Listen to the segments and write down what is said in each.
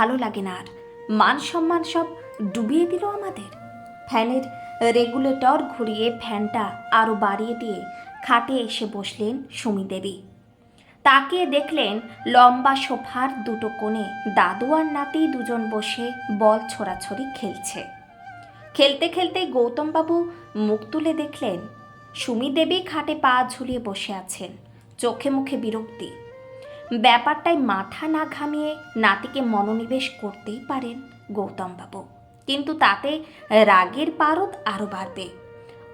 ভালো লাগে না আর। মান সম্মান সব ডুবিয়ে দিল আমাদের। ফ্যানের রেগুলেটর ঘুরিয়ে ফ্যানটা আরও বাড়িয়ে দিয়ে খাটে এসে বসলেন সুমি দেবী। তাকিয়ে দেখলেন লম্বা সোফার দুটো কোণে দাদু আর নাতি দুজন বসে বল ছোড়াছড়ি খেলছে। খেলতে খেলতে গৌতমবাবু মুখ তুলে দেখলেন, সুমি দেবী খাটে পা ঝুলিয়ে বসে আছেন, চোখে মুখে বিরক্তি। ব্যাপারটায় মাথা না ঘামিয়ে নাতিকে মনোনিবেশ করতেই পারেন গৌতমবাবু। কিন্তু তাতে রাগের পারদ আরও বাড়বে।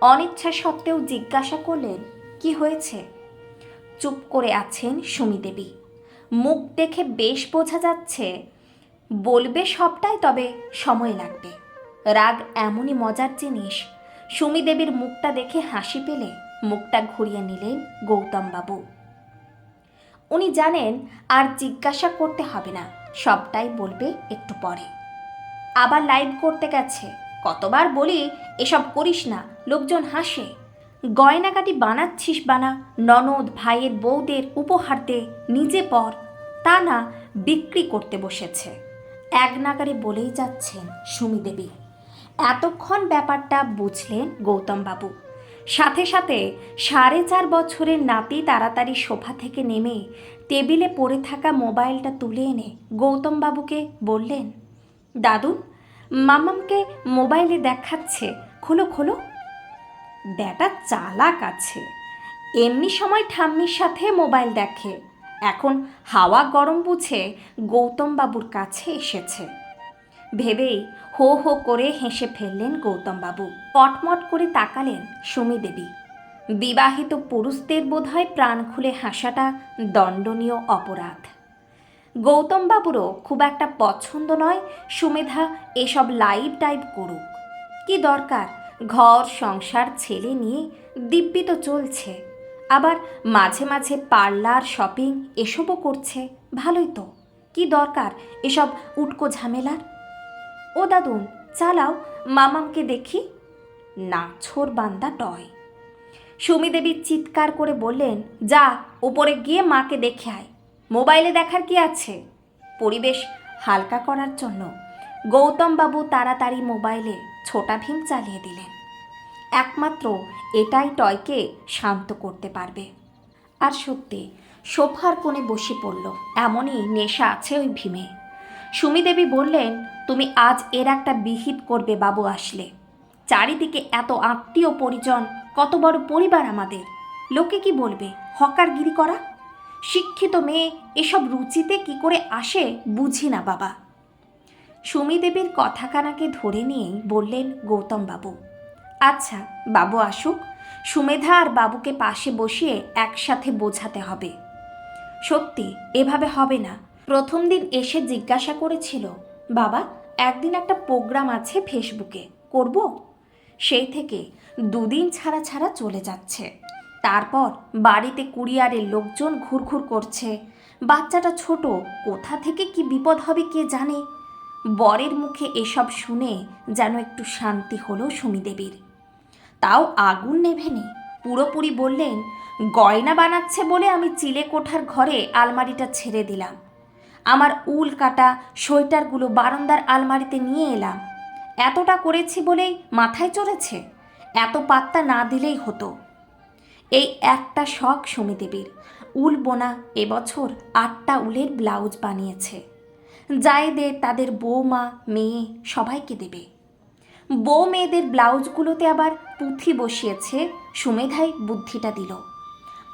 অনিচ্ছা সত্ত্বেও জিজ্ঞাসা করলেন, কি হয়েছে? চুপ করে আছেন সুমি দেবী। মুখ দেখে বেশ বোঝা যাচ্ছে, বলবে সবটাই তবে সময় লাগবে। রাগ এমনই মজার জিনিস। সুমি দেবীর মুখটা দেখে হাসি পেলে মুখটা ঘুরিয়ে নিলেন গৌতমবাবু। উনি জানেন আর জিজ্ঞাসা করতে হবে না, সবটাই বলবে একটু পরে। আবার লাইভ করতে গেছে, কতবার বলি এসব করিস না, লোকজন হাসে। গয়নাকাটি বানাচ্ছিস বানা, ননদ ভাইয়ের বউদের উপহার দে, নিজে পর। তা না, বিক্রি করতে বসেছে। এক নাগারে বলেই যাচ্ছেন সুমি দেবী এতক্ষণ ব্যাপারটা বুঝলেন গৌতমবাবু। সাথে সাথে সাড়ে চার বছরের নাতি তাড়াতাড়ি সোফা থেকে নেমে টেবিলে পড়ে থাকা মোবাইলটা তুলে এনে গৌতমবাবুকে বললেন, দাদু, মামামকে মোবাইলে দেখাচ্ছে, খোলো খোলো। ব্যাটা চালাক আছে, এমনি সময় ঠাম্মির সাথে মোবাইল দেখে। এখন হাওয়া গরম বুঝে গৌতমবাবুর কাছে এসেছে। ভেবেই হো হো করে হেসে ফেললেন গৌতমবাবু। কটমট করে তাকালেন সুমি দেবী বিবাহিত পুরুষদের বোধহয় প্রাণ খুলে হাসাটা দণ্ডনীয় অপরাধ। গৌতমবাবুরও খুব একটা পছন্দ নয় সুমেধা এসব লাইভ টাইপ করুক। কি দরকার? ঘর, সংসার, ছেলে নিয়ে দিব্যি তো চলছে। আবার মাঝে মাঝে পার্লার, শপিং এসবও করছে। ভালোই তো। কি দরকার এসব উটকো ঝামেলার? ও দাদুন চালাও, মামামকে দেখি। না, ছোর বান্দা টয় সুমি দেবী চিৎকার করে বললেন, যা ওপরে গিয়ে মাকে দেখে আয়। মোবাইলে দেখার কি আছে? পরিবেশ হালকা করার জন্য গৌতমবাবু তাড়াতাড়ি মোবাইলে ছোটা ভীম চালিয়ে দিলেন। একমাত্র এটাই টয়কে শান্ত করতে পারবে। আর সত্যি, সোফার কোণে বসে পড়ল। এমনই নেশা আছে ওই ভীমে। সুমি দেবী বললেন, তুমি আজ এর একটা বিহিত করবে, বাবু আসলে। চারিদিকে এত আত্মীয় পরিজন, কত বড় পরিবার আমাদের। লোকে কি বলবে? হকারগিরি করা? শিক্ষিত মেয়ে এসব রুচিতে কি করে আসে বুঝি না, বাবা। সুমি দেবীর কথাখানাকে ধরে নিয়েই বললেন গৌতম বাবু আচ্ছা বাবু আসুক। সুমেধা আর বাবুকে পাশে বসিয়ে একসাথে বোঝাতে হবে। সত্যি, এভাবে হবে না। প্রথম দিন এসে জিজ্ঞাসা করেছিল, বাবা, একদিন একটা প্রোগ্রাম আছে ফেসবুকে, করব? সেই থেকে দুদিন ছাড়া ছাড়া চলে যাচ্ছে। তারপর বাড়িতে কুরিয়ারের লোকজন ঘুরঘুর করছে। বাচ্চাটা ছোট, কোথা থেকে কি বিপদ হবে কে জানে? বরের মুখে এসব শুনে যেন একটু শান্তি হলো সুমিদেবীর। তাও আগুন নেভেনি। পুরোপুরি বললেন, গয়না বানাচ্ছে বলে আমি চিলে কোঠার ঘরে আলমারিটা ছেড়ে দিলাম। আমার উল কাটা সোয়েটারগুলো বারান্দার আলমারিতে নিয়ে এলাম। এতটা করেছি বলেই মাথায় চড়েছে এত পাত্তা না দিলেই হতো। এই একটা শখ সুমিদেবীর। উল বোনা এবছর আটটা উলের ব্লাউজ বানিয়েছে। জায়েদের তাদের বৌমা, মেয়ে সবাইকে দেবে। বউ মেয়েদের ব্লাউজগুলোতে আবার পুঁথি বসিয়েছে, সুমেধাই বুদ্ধিটা দিল।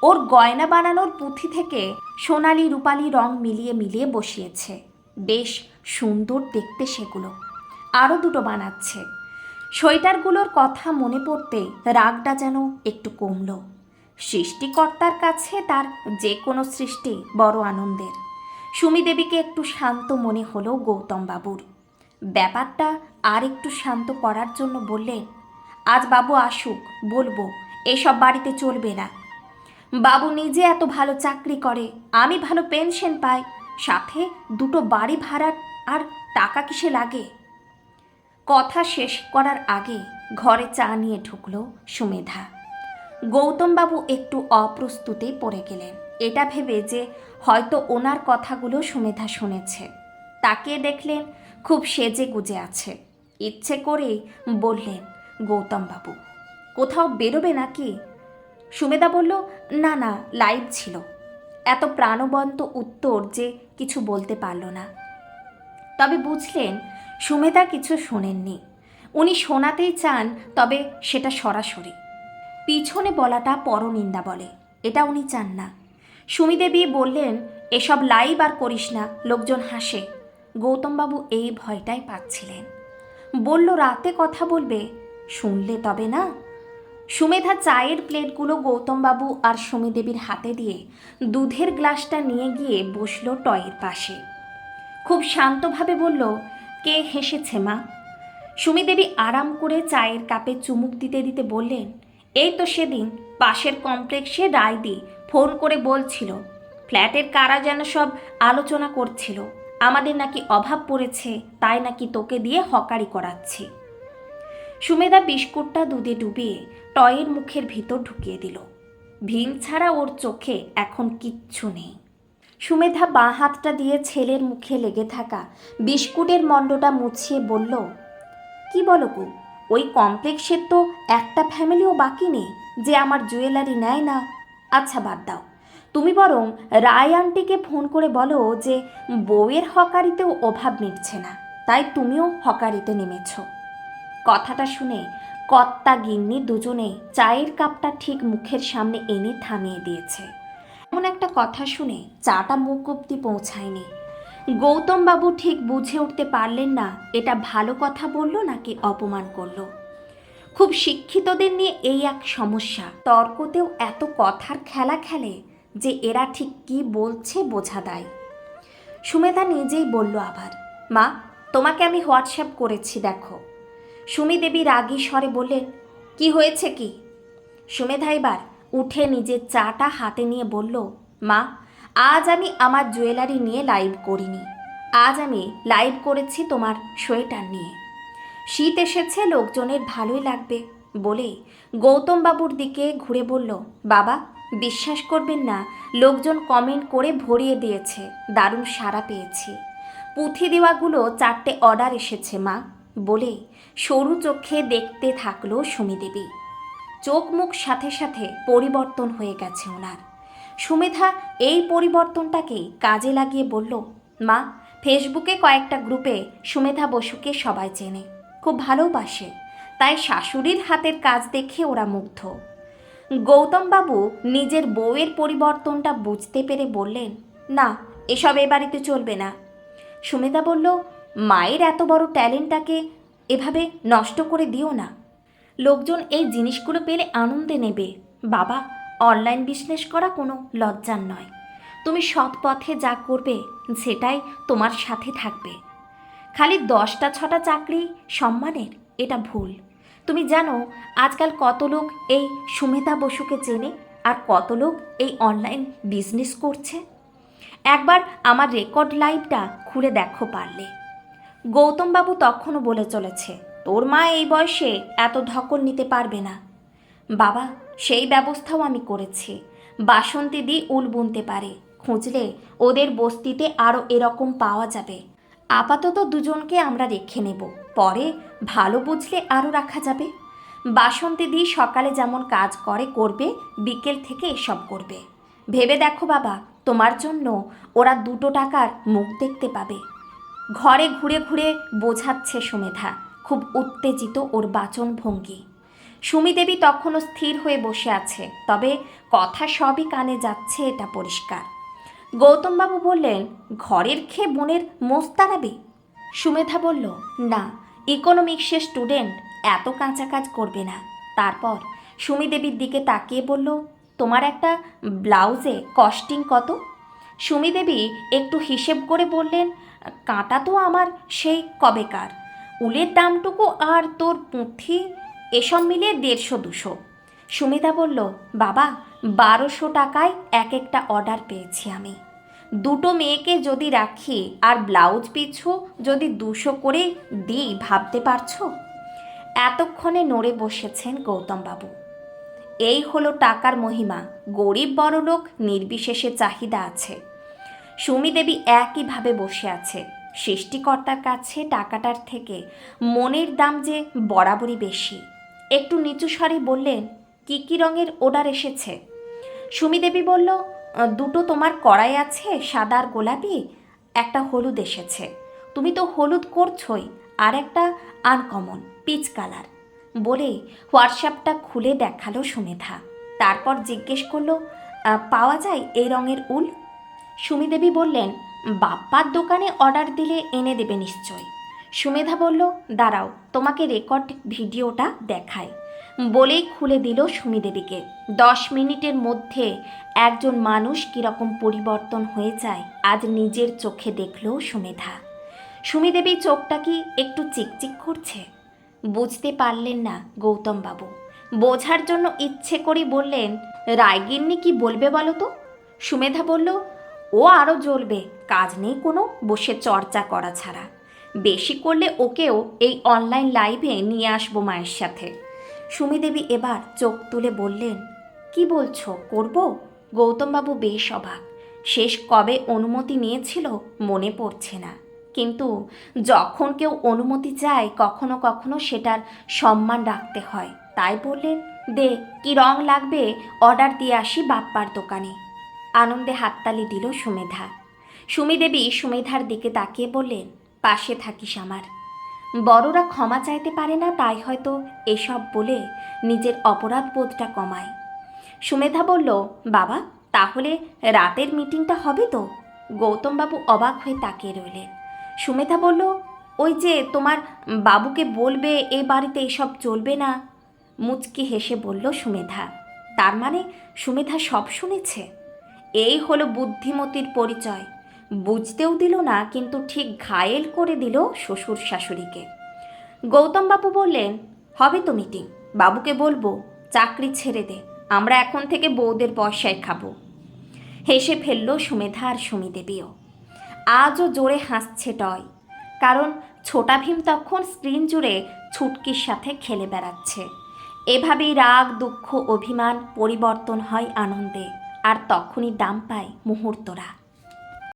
ওর গয়না বানানোর পুঁথি থেকে সোনালি রূপালি রং মিলিয়ে মিলিয়ে বসিয়েছে। বেশ সুন্দর দেখতে সেগুলো। আরও দুটো বানাচ্ছে। সোয়েটারগুলোর কথা মনে পড়তে রাগটা যেন একটু কমল। সৃষ্টিকর্তার কাছে তার যে কোনো সৃষ্টি বড় আনন্দের। সুমি দেবীকে একটু শান্ত মনে হলো গৌতম বাবুর ব্যাপারটা আর একটু শান্ত করার জন্য বললেন আজ বাবু আসুক, বলব, এসব বাড়িতে চলবে না। বাবু নিজে এত ভালো চাকরি করে, আমি ভালো পেনশন পাই, সাথে দুটো বাড়ি ভাড়ার আর টাকা কিসে লাগে? কথা শেষ করার আগে ঘরে চা নিয়ে ঢুকল সুমেধা। গৌতমবাবু একটু অপ্রস্তুতে পড়ে গেলেন। এটা ভেবে যে হয়তো ওনার কথাগুলো সুমেধা শুনেছে। তাকে দেখলেন খুব সেজে গুজে আছে। ইচ্ছে করেই বললেন, গৌতমবাবু, কোথাও বেরোবে নাকি? সুমেধা বলল, না না, লাইভ ছিল। এত প্রাণবন্ত উত্তর যে কিছু বলতে পারল না। তবে বুঝলেন, সুমেধা কিছু শোনেননি। উনি শোনাতেই চান, তবে সেটা সরাসরি। পিছনে বলাটা পরনিন্দা বলে, এটা উনি চান না। সুমিদেবী বললেন, এসব লাইভ আর করিস না, লোকজন হাসে। গৌতমবাবু এই ভয়টাই পাচ্ছিলেন। বলল, রাতে কথা বলবে? শুনলে তবে না। সুমেধা চায়ের প্লেটগুলো গৌতমবাবু আর সুমিদেবীর হাতে দিয়ে দুধের গ্লাসটা নিয়ে গিয়ে বসল টয়ের পাশে। খুব শান্তভাবে বলল, কে হেসেছে মা? সুমিদেবী আরাম করে চায়ের কাপে চুমুক দিতে দিতে বললেন, এই তো সেদিন পাশের কমপ্লেক্সে রায়দি ফোন করে বলছিল, ফ্ল্যাটের কারা যেন সব আলোচনা করছিল, আমাদের নাকি অভাব পড়েছে, তাই নাকি তোকে দিয়ে হকারি করাচ্ছে। সুমেধা বিস্কুটটা দুধে ডুবিয়ে টয়ের মুখের ভিতর ঢুকিয়ে দিল। ভিম ছাড়া ওর চোখে এখন কিচ্ছু নেই। সুমেধা বাঁ হাতটা দিয়ে ছেলের মুখে লেগে থাকা বিস্কুটের মণ্ডটা মুছিয়ে বলল, কি বলো গো, ওই কমপ্লেক্সের তো একটা ফ্যামিলিও বাকি নেই যে আমার জুয়েলারি নেয় না। আচ্ছা বাদ দাও। তুমি বরং রায় আন্টিকে ফোন করে বলো যে বউয়ের হকারিতেও অভাব মিটছে না, তাই তুমিও হকারিতে নেমেছ। কথাটা শুনে কর্তা গিন্নি দুজনে চায়ের কাপটা ঠিক মুখের সামনে এনে থামিয়ে দিয়েছে। এমন একটা কথা শুনে চাটা মুখ অব্দি পৌঁছায়নি। গৌতমবাবু ঠিক বুঝে উঠতে পারলেন না, এটা ভালো কথা বলল নাকি অপমান করল? খুব শিক্ষিতদের নিয়ে এই এক সমস্যা, তর্কতেও এত কথার খেলা খেলে যে এরা ঠিক কি বলছে বোঝা দেয়। সুমেধা নিজেই বলল আবার, মা, তোমাকে আমি হোয়াটসঅ্যাপ করেছি, দেখো। সুমি দেবী রাগী স্বরে বললেন কি হয়েছে কি? সুমেধা এবার উঠে নিজের চাটা হাতে নিয়ে বলল, মা, আজ আমি আমার জুয়েলারি নিয়ে লাইভ করিনি। আজ আমি লাইভ করেছি তোমার সোয়েটার নিয়ে। শীত এসেছে, লোকজনের ভালোই লাগবে। বলে গৌতম বাবুর দিকে ঘুরে বলল, বাবা, বিশ্বাস করবেন না, লোকজন কমেন্ট করে ভরিয়ে দিয়েছে, দারুণ সাড়া পেয়েছি। পুঁথি দেওয়াগুলো চারটে অর্ডার এসেছে, মা। বলে সরু চোখে দেখতে থাকল সুমিদেবী। চোখ মুখ সাথে সাথে পরিবর্তন হয়ে গেছে ওনার। সুমেধা এই পরিবর্তনটাকেই কাজে লাগিয়ে বলল, মা, ফেসবুকে কয়েকটা গ্রুপে সুমেধা বসুকে সবাই চেনে। খুব ভালোবাসে। তাই শাশুড়ির হাতের কাজ দেখে ওরা মুগ্ধ। গৌতমবাবু নিজের বউয়ের পরিবর্তনটা বুঝতে পেরে বললেন, না, এসব এ বাড়িতে চলবে না। সুমেধা বলল মায়ের এত বড় ট্যালেন্টটাকে এভাবে নষ্ট করে দিও না। লোকজন এই জিনিসগুলো পেলে আনন্দে নেবে। বাবা, অনলাইন বিজনেস করা কোনো লজ্জার নয়। তুমি সৎ পথে যা করবে, সেটাই তোমার সাথে থাকবে। খালি দশটা ছটা চাকরি সম্মানের, এটা ভুল। তুমি জানো, আজকাল কত লোক এই সুমিতা বসুকে চেনে আর কত লোক এই অনলাইন বিজনেস করছে? একবার আমার রেকর্ড লাইভটা খুলে দেখো পারলে। গৌতমবাবু তখনও বলে চলেছে, তোর মা এই বয়সে এত ধকল নিতে পারবে না। বাবা, সেই ব্যবস্থাও আমি করেছি। বাসন্তী দি উল বুনতে পারে। খুঁজলে ওদের বস্তিতে আরও এরকম পাওয়া যাবে। আপাতত দুজনকে আমরা রেখে নেব। পরে ভালো বুঝলে আরও রাখা যাবে। বাসন্তী দি সকালে যেমন কাজ করে, করবে, বিকেল থেকে এসব করবে। ভেবে দেখো বাবা, তোমার জন্য ওরা দুটো টাকার মুখ দেখতে পাবে। ঘরে ঘুরে ঘুরে বোঝাচ্ছে সুমেধা। খুব উত্তেজিত ওর বাচন ভঙ্গি সুমিদেবী তখনও স্থির হয়ে বসে আছে, তবে কথা সবই কানে যাচ্ছে এটা পরিষ্কার। গৌতমবাবু বললেন, ঘরের খেয়ে বোনের মোষ সুমেধা বলল, না ইকোনমিক্সের স্টুডেন্ট এত কাঁচা কাজ করবে না। তারপর সুমিদেবীর দিকে তাকিয়ে বলল, তোমার একটা ব্লাউজে কস্টিং কত? সুমিদেবী একটু হিসেব করে বললেন কাঁটা তো আমার সেই কবেকার। উলের দামটুকু আর তোর পুঁথি, এসব মিলে দেড়শো, দুশো। সুমিতা বলল, বাবা, বারোশো টাকায় এক একটা অর্ডার পেয়েছি আমি। দুটো মেয়েকে যদি রাখি আর ব্লাউজ পিছু যদি দুশো করে দিই, ভাবতে পারছ? এতক্ষণে নড়ে বসেছেন গৌতমবাবু। এই হলো টাকার মহিমা। গরিব বড়লোক নির্বিশেষে চাহিদা আছে। সুমি দেবী একইভাবে বসে আছে। সৃষ্টিকর্তার কাছে টাকাটার থেকে মনের দাম যে বরাবরই বেশি। একটু নিচু স্বরে বললেন, কি কি রঙের অর্ডার এসেছে? সুমিদেবী বলল, দুটো তোমার কড়াই আছে, সাদা আর গোলাপি, একটা হলুদ এসেছে। তুমি তো হলুদ করছই, আর একটা আনকমন, পিচ কালার। বলে হোয়াটসঅ্যাপটা খুলে দেখাল সুমেধা। তারপর জিজ্ঞেস করল পাওয়া যায় এই রঙের উল? সুমিদেবী বললেন, বাপ্পার দোকানে অর্ডার দিলে এনে দেবে নিশ্চয়। সুমেধা বলল, দাঁড়াও, তোমাকে রেকর্ড ভিডিওটা দেখায় বলেই খুলে দিল সুমিদেবীকে। দশ মিনিটের মধ্যে একজন মানুষ কীরকম পরিবর্তন হয়ে যায়, আজ নিজের চোখে দেখল সুমেধা। সুমিদেবী চোখটা কি একটু চিকচিক করছে? বুঝতে পারলেন না গৌতমবাবু। বোঝার জন্য ইচ্ছে করে বললেন, রায়গিন্নি কি বলবে বলো তো? সুমেধা বলল ও আরও জ্বলবে, কাজ নেই কোনো, বসে চর্চা করা ছাড়া। বেশি করলে ওকেও এই অনলাইন লাইভে নিয়ে আসব মায়ের সাথে। সুমিদেবী এবার চোখ তুলে বললেন, কি বলছো, করব? গৌতমবাবু বেশ অবাক। শেষ কবে অনুমতি নিয়েছিল মনে পড়ছে না। কিন্তু যখন কেউ অনুমতি চায়, কখনো কখনো সেটার সম্মান রাখতে হয়। তাই বললেন, দে, কি রং লাগবে অর্ডার দিয়ে আসি বাপ্পার দোকানে। আনন্দে হাততালি দিল সুমেধা। সুমিদেবী সুমেধার দিকে তাকিয়ে বললেন, পাশে থাকিস আমার। বড়রা ক্ষমা চাইতে পারে না, তাই হয়তো এসব বলে নিজের অপরাধ বোধটা কমায়। সুমেধা বলল, বাবা, তাহলে রাতের মিটিংটা হবে তো? গৌতমবাবু অবাক হয়ে তাকিয়ে রইলেন। সুমেধা বলল, ওই যে তোমার বাবুকে বলবে, এ বাড়িতে এসব চলবে না? মুচকি হেসে বলল সুমেধা। তার মানে সুমেধা সব শুনেছে? এই হলো বুদ্ধিমতির পরিচয়। বুঝতেও দিল না, কিন্তু ঠিক ঘায়েল করে দিল শ্বশুর শাশুড়িকে। গৌতমবাবু বললেন, হবে তো মিটিং। বাবুকে বলব, চাকরি ছেড়ে দে। আমরা এখন থেকে বউদের পয়সায় খাব। হেসে ফেলল সুমেধা আর সুমিদেবীও আজও জোরে হাসছে টয়। কারণ ছোটা ভীম তখন স্ক্রিন জুড়ে ছুটকির সাথে খেলে বেড়াচ্ছে। এভাবেই রাগ, দুঃখ, অভিমান পরিবর্তন হয় আনন্দে। আর তখনই দাম পায় মুহূর্তরা।